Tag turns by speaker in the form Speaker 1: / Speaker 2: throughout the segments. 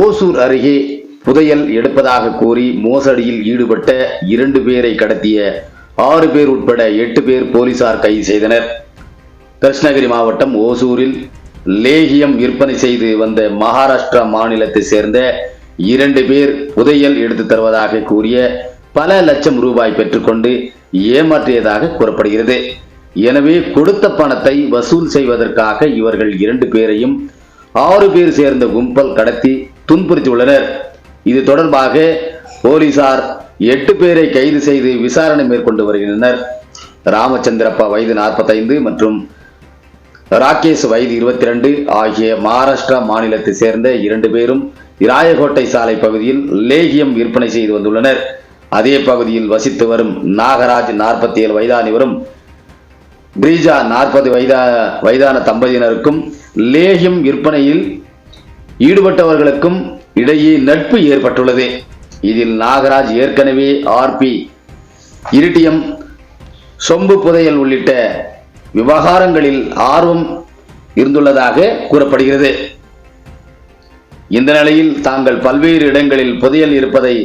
Speaker 1: ஓசூர் அருகே புதையல் எடுப்பதாக கூறி மோசடியில் ஈடுபட்ட இரண்டு பேரை கடத்திய ஆறு பேர் உட்பட எட்டு பேர் போலீசார் கைது செய்தனர். கிருஷ்ணகிரி மாவட்டம் ஓசூரில் லேகியம் விற்பனை செய்து வந்த மகாராஷ்டிரா மாநிலத்தை சேர்ந்த இரண்டு பேர் புதையல் எடுத்து தருவதாக கூறிய பல லட்சம் ரூபாய் பெற்றுக்கொண்டு ஏமாற்றியதாக கூறப்படுகிறது. எனவே கொடுத்த பணத்தை வசூல் செய்வதற்காக இவர்கள் இரண்டு பேரையும் ஆறு பேர் சேர்ந்த கும்பல் கடத்தி துன்புறுத்தியுள்ளனர். இது தொடர்பாக போலீசார் எட்டு பேரை கைது செய்து விசாரணை மேற்கொண்டு வருகின்றனர். ராமச்சந்திரப்பா வயது 45 மற்றும் ராகேஷ் வயது 22 ஆகிய மகாராஷ்டிரா மாநிலத்தை சேர்ந்த இரண்டு பேரும் ராயகோட்டை சாலை பகுதியில் லேகியம் விற்பனை செய்து வந்துள்ளனர். அதே பகுதியில் வசித்து வரும் நாகராஜ் 47 ஏழு வயதானவரும் பிரீஜா நாற்பது வயதா வயதான தம்பதியினருக்கும் லேகியம் விற்பனையில் ஈடுபட்டவர்களுக்கும் இடையே நட்பு ஏற்பட்டுள்ளது. இதில் நாகராஜ் ஏற்கனவே ஆர்பி இரிட்டியம் சொம்பு புதையல் உள்ளிட்ட விவகாரங்களில் ஆர்வம் இருந்துள்ளதாக கூறப்படுகிறது. இந்த நிலையில் தாங்கள் பல்வேறு இடங்களில் புதையல் இருப்பதை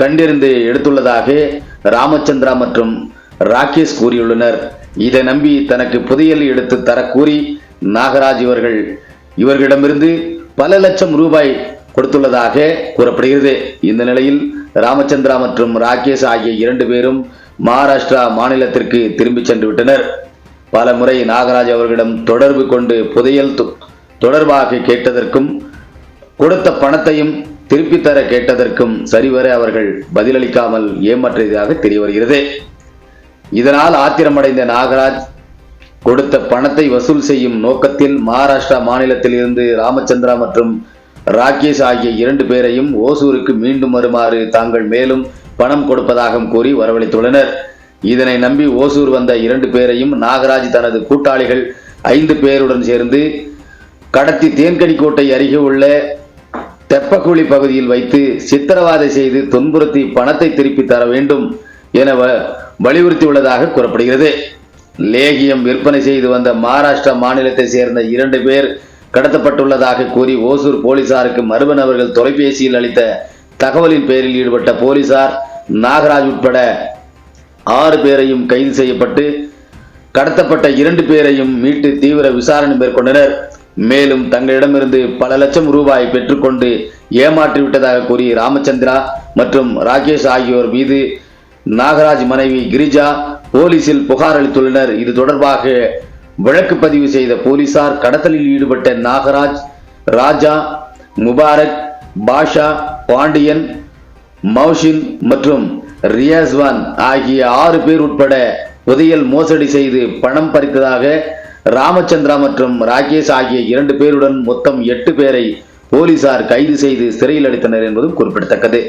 Speaker 1: கண்டறிந்து எடுத்துள்ளதாக ராமச்சந்திரா மற்றும் ராகேஷ் கூறியுள்ளனர். இதை நம்பி தனக்கு புதையல் எடுத்து தர கூறி நாகராஜ் இவர்கள் இவர்களிடமிருந்து பல லட்சம் ரூபாய் கொடுத்துள்ளதாக கூறப்படுகிறது. இந்த நிலையில் ராமச்சந்திரா மற்றும் ராகேஷ் ஆகிய இரண்டு பேரும் மகாராஷ்டிரா மாநிலத்திற்கு திரும்பிச் சென்று விட்டனர். பல முறை நாகராஜ் அவர்களிடம் தொடர்பு கொண்டு புதையல் தொ- தொடர்பாக கேட்டதற்கும் கொடுத்த பணத்தையும் திருப்பித்தர கேட்டதற்கும் சரிவர அவர்கள் பதிலளிக்காமல் ஏமாற்றியதாக தெரிய வருகிறது இதனால் ஆத்திரமடைந்த நாகராஜ் கொடுத்த பணத்தை வசூல் செய்யும் நோக்கத்தில் மகாராஷ்டிரா மாநிலத்தில் இருந்து ராமச்சந்திரா மற்றும் ராகேஷ் ஆகிய இரண்டு பேரையும் ஓசூருக்கு மீண்டும் வருமாறு தாங்கள் மேலும் பணம் கொடுப்பதாகவும் கூறி வரவழைத்துள்ளனர். இதனை நம்பி ஓசூர் வந்த இரண்டு பேரையும் நாகராஜ் தனது கூட்டாளிகள் ஐந்து பேருடன் சேர்ந்து கடத்தி தேன்கனிக்கோட்டை அருகே உள்ள தெப்பக்குழி பகுதியில் வைத்து சித்திரவதை செய்து துன்புறுத்தி பணத்தை திருப்பி தர வேண்டும் என வ- வலியுறுத்தியுள்ளதாக கூறப்படுகிறது. லேகியம் விற்பனை செய்து வந்த மகாராஷ்டிரா மாநிலத்தை சேர்ந்த இரண்டு பேர் கடத்தப்பட்டுள்ளதாக கூறி ஓசூர் போலீசாருக்கு மருமன் அவர்கள் தொலைபேசியில் அளித்த தகவலின் பேரில் ஈடுபட்ட போலீசார் நாகராஜ் உட்பட ஆறு பேரையும் கைது செய்யப்பட்டு கடத்தப்பட்ட இரண்டு பேரையும் மீட்டு தீவிர விசாரணை மேற்கொண்டனர். மேலும் தங்களிடமிருந்து பல லட்சம் ரூபாய் பெற்றுக்கொண்டு ஏமாற்றி விட்டதாக கூறி ராமச்சந்திரா மற்றும் ராகேஷ் ஆகியோர் மீது நாகராஜ் மனைவி கிரிஜா போலீசில் புகார் அளித்துள்ளனர். இது தொடர்பாக வழக்கு பதிவு செய்த போலீசார் கடத்தலில் ஈடுபட்ட நாகராஜ் ராஜா முபாரக் பாஷா பாண்டியன் மௌஷின் மற்றும் ரியாஸ்வான் ஆகிய ஆறு பேர் உட்பட புதையல் மோசடி செய்து பணம் பறித்ததாக ராமச்சந்திரா மற்றும் ராகேஷ் ஆகிய இரண்டு பேருடன் மொத்தம் எட்டு பேரை போலீசார் கைது செய்து சிறையில் அடைத்தனர் என்பதும் குறிப்பிடத்தக்கது.